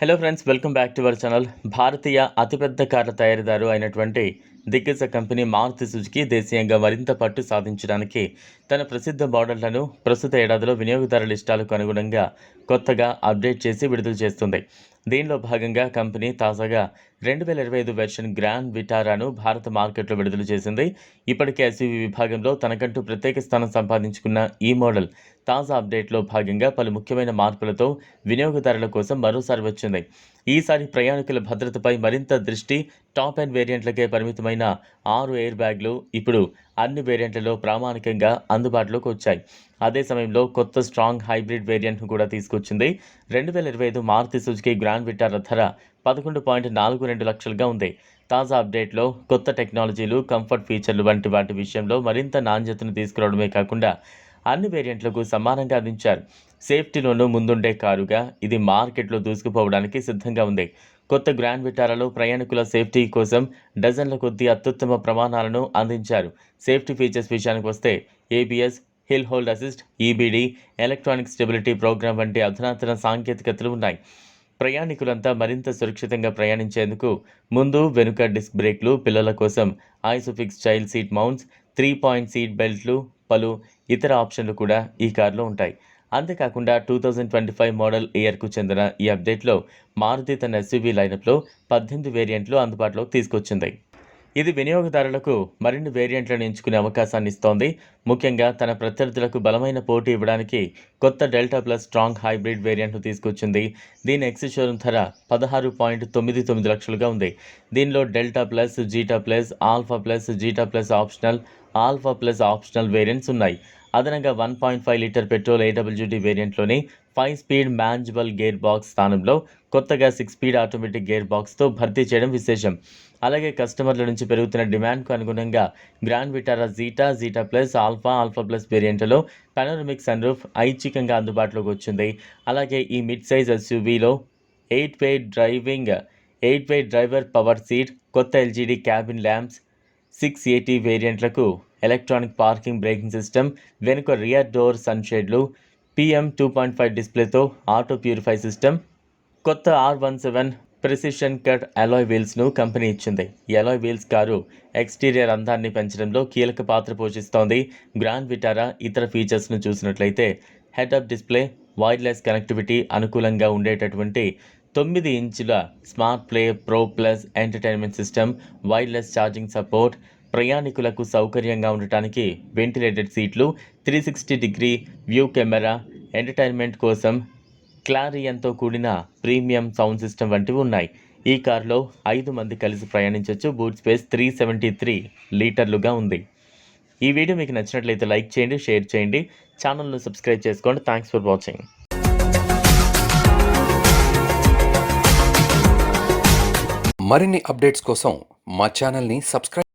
Hello friends welcome back to our channel భారతీయ అతిపెద్ద కార్ల తయారీదారు అయినటువంటి దిగ్గజ కంపెనీ మారుతి సుజుకి దేశీయంగా మరింత పట్టు సాధించడానికి తన ప్రసిద్ధ మోడళ్ళను ప్రస్తుత ఏడాదిలో వినియోగదారుల ఇష్టాలకు అనుగుణంగా కొత్తగా అప్డేట్ చేసి విడుదల చేస్తుంది. దీనిలో భాగంగా కంపెనీ తాజాగా రెండు వేల ఇరవై ఐదు వెర్షన్ గ్రాండ్ విటారాను భారత మార్కెట్లో విడుదల చేసింది. ఇప్పటికే ఎస్యూవీ విభాగంలో తనకంటూ ప్రత్యేక స్థానం సంపాదించుకున్న ఈ మోడల్ తాజా అప్డేట్లో భాగంగా పలు ముఖ్యమైన మార్పులతో వినియోగదారుల కోసం మరోసారి వచ్చింది. ఈసారి ప్రయాణికుల భద్రతపై మరింత దృష్టి టాప్ అండ్ వేరియంట్లకే పరిమితమైన ఆరు ఎయిర్ బ్యాగ్లు ఇప్పుడు అన్ని వేరియంట్లలో ప్రామాణికంగా అందుబాటులోకి వచ్చాయి. అదే సమయంలో కొత్త స్ట్రాంగ్ హైబ్రిడ్ వేరియంట్ను కూడా తీసుకొచ్చింది. రెండు వేల ఇరవై ఐదు మారుతి సుజుకి గ్రాండ్ విటారా ధర పదకొండు పాయింట్ నాలుగు రెండు లక్షలుగా ఉంది. తాజా అప్డేట్లో కొత్త టెక్నాలజీలు కంఫర్ట్ ఫీచర్లు వంటి వాటి విషయంలో మరింత నాణ్యతను తీసుకురావడమే కాకుండా అన్ని వేరియంట్లకు సమానంగా అందించారు. సేఫ్టీలోనూ ముందుండే కారుగా ఇది మార్కెట్లో దూసుకుపోవడానికి సిద్ధంగా ఉంది. కొత్త గ్రాండ్ విటారాలో ప్రయాణికుల సేఫ్టీ కోసం డజన్ల కొద్దీ అత్యుత్తమ ప్రమాణాలను అందించారు. సేఫ్టీ ఫీచర్స్ విషయానికి వస్తే ABS hill hold assist EBD electronic stability program వంటి అధునాతన సాంకేతికతలు ఉన్నాయి. ప్రయాణికులంతా మరింత సురక్షితంగా ప్రయాణించేందుకు ముందు వెనుక డిస్క్ బ్రేక్లు పిల్లల కోసం Isofix child seat mounts three point seat బెల్ట్లు పలు ఇతర ఆప్షన్లు కూడా ఈ కారులో ఉంటాయి. అంతేకాకుండా two thousand twenty five model ఇయర్కు చెందిన ఈ అప్డేట్లో మారుతి తన ఎస్యూవీ లైనప్లో పద్దెనిమిది వేరియంట్లు అందుబాటులోకి తీసుకొచ్చింది. ఇది వినియోగదారులకు మరిన్ని వేరియంట్లను ఎంచుకునే అవకాశాన్ని ఇస్తోంది. ముఖ్యంగా తన ప్రత్యర్థులకు బలమైన పోటీ ఇవ్వడానికి కొత్త డెల్టా ప్లస్ స్ట్రాంగ్ హైబ్రిడ్ వేరియంట్ను తీసుకొచ్చింది. దీని ఎక్సిషోరూమ్ ధర పదహారు పాయింట్ తొమ్మిది తొమ్మిది లక్షలుగా ఉంది. దీనిలో Delta plus Zeta plus Alpha plus Zeta plus optional Alpha plus optional variants ఉన్నాయి. అదనంగా one point five litre petrol AWD వేరియంట్లోని five speed manual gear box స్థానంలో కొత్తగా సిక్స్ స్పీడ్ ఆటోమేటిక్ గేర్ బాక్స్తో భర్తీ చేయడం విశేషం. అలాగే కస్టమర్ల నుంచి పెరుగుతున్న డిమాండ్కు అనుగుణంగా grand Vitara zeta zeta plus alpha alpha plus వేరియంట్లో panoramic sunroof ఐచ్ఛికంగా అందుబాటులోకి వచ్చింది. అలాగే ఈ mid size ఎస్యూవీలో eight way driving eight way driver power seat కొత్త LED cabin lamps six eighty వేరియంట్లకు electronic parking braking system వెనుక రియర్ డోర్ సన్షేడ్లు PM two point five డిస్ప్లేతో auto purify system కొత్త R one seven precision cut alloy వీల్స్ను company ఇచ్చింది. ఈ alloy wheels car exterior అందాన్ని పెంచడంలో కీలక పాత్ర పోషిస్తోంది. గ్రాండ్ విటారా ఇతర ఫీచర్స్ను చూసినట్లయితే head up display wireless connectivity అనుకూలంగా ఉండేటటువంటి తొమ్మిది ఇంచుల smart play pro plus entertainment system wireless charging support ప్రయాణికులకు సౌకర్యంగా ఉండటానికి వెంటిలేటెడ్ సీట్లు three sixty degree view camera entertainment కోసం క్లారియంతో కూడిన ప్రీమియం సౌండ్ సిస్టమ్ వంటివి ఉన్నాయి. ఈ కారులో ఐదు మంది కలిసి ప్రయాణించవచ్చు boot space three seventy three లీటర్లుగా ఉంది. ఈ వీడియో మీకు నచ్చినట్లయితే లైక్ చేయండి షేర్ చేయండి. ఛానల్ను సబ్స్క్రైబ్ చేసుకోండి. Thanks for watching. మరిన్ని అప్డేట్స్ కోసం మా ఛానల్ని సబ్స్క్రైబ్